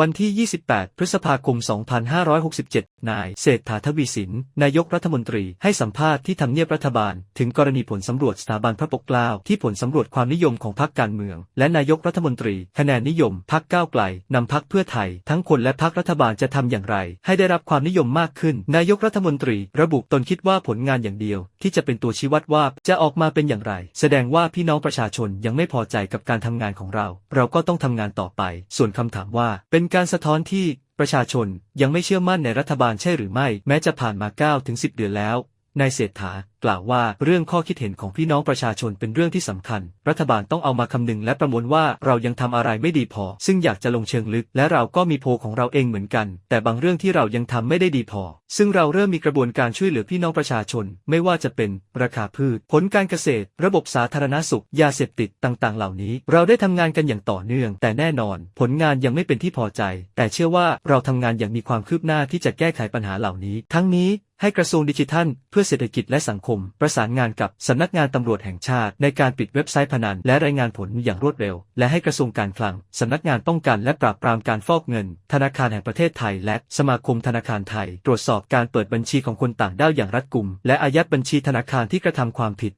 วันที่ 28 พฤษภาคม 2567 นาย เศรษฐาทวีสิน นายกรัฐมนตรี ให้สัมภาษณ์ที่ทำเนียบรัฐบาล ถึงกรณีผลสำรวจสถาบันพระปกเกล้า ที่ผลสำรวจความนิยมของพรรคการเมือง และนายกรัฐมนตรี คะแนนนิยมพรรคก้าวไกล นำพรรคเพื่อไทย ทั้งคนและพรรครัฐบาลจะทำอย่างไร ให้ได้รับความนิยมมากขึ้น นายกรัฐมนตรี ระบุตนคิดว่าผลงานอย่างเดียว ที่จะเป็นตัวชี้วัดว่าจะออกมาเป็นอย่างไร แสดงว่าพี่น้องประชาชนยังไม่พอใจกับการทำงานของเรา เราก็ต้องทำงานต่อไป ส่วนคำถามว่าเป็นการสะท้อนที่ประชาชนยังไม่เชื่อมั่นในรัฐบาลใช่หรือไม่ แม้จะผ่านมา9ถึง10 เดือนแล้วนายเศรษฐา กล่าวว่าเรื่องข้อคิดเห็นของพี่น้องประชาชนเป็นเรื่องที่สำคัญ รัฐบาลต้องเอามาคำนึงและประมวลว่าเรายังทำอะไรไม่ดีพอ ซึ่งอยากจะลงเชิงลึก และเราก็มีโพลของเราเองเหมือนกัน แต่บางเรื่องที่เรายังทำไม่ได้ดีพอ ซึ่งเราเริ่มมีกระบวนการช่วยเหลือพี่น้องประชาชน ไม่ว่าจะเป็นราคาพืช ผลการเกษตร ระบบสาธารณสุข ยาเสพติดต่างๆ เหล่านี้ เราได้ทำงานกันอย่างต่อเนื่อง แต่แน่นอน ผลงานยังไม่เป็นที่พอใจ แต่เชื่อว่าเราทำงานอย่างมีความคืบหน้าที่จะแก้ไขปัญหาเหล่านี้ ทั้งนี้ให้กระทรวงดิจิทัล เพื่อเศรษฐกิจและสังคมม ประสานงานกับสำนักงานตำรวจแห่งชาติ ในการปิดเว็บไซต์พนันและรายงานผลอย่างรวดเร็ว และให้กระทรวงการคลังสำนักงานป้องกันและปราบปรามการฟอกเงิน ธนาคารแห่งประเทศไทย และสมาคมธนาคารไทย ตรวจสอบการเปิดบัญชีของคนต่างด้าวอย่างรัดกุม และอายัดบัญชีธนาคารที่กระทำความผิด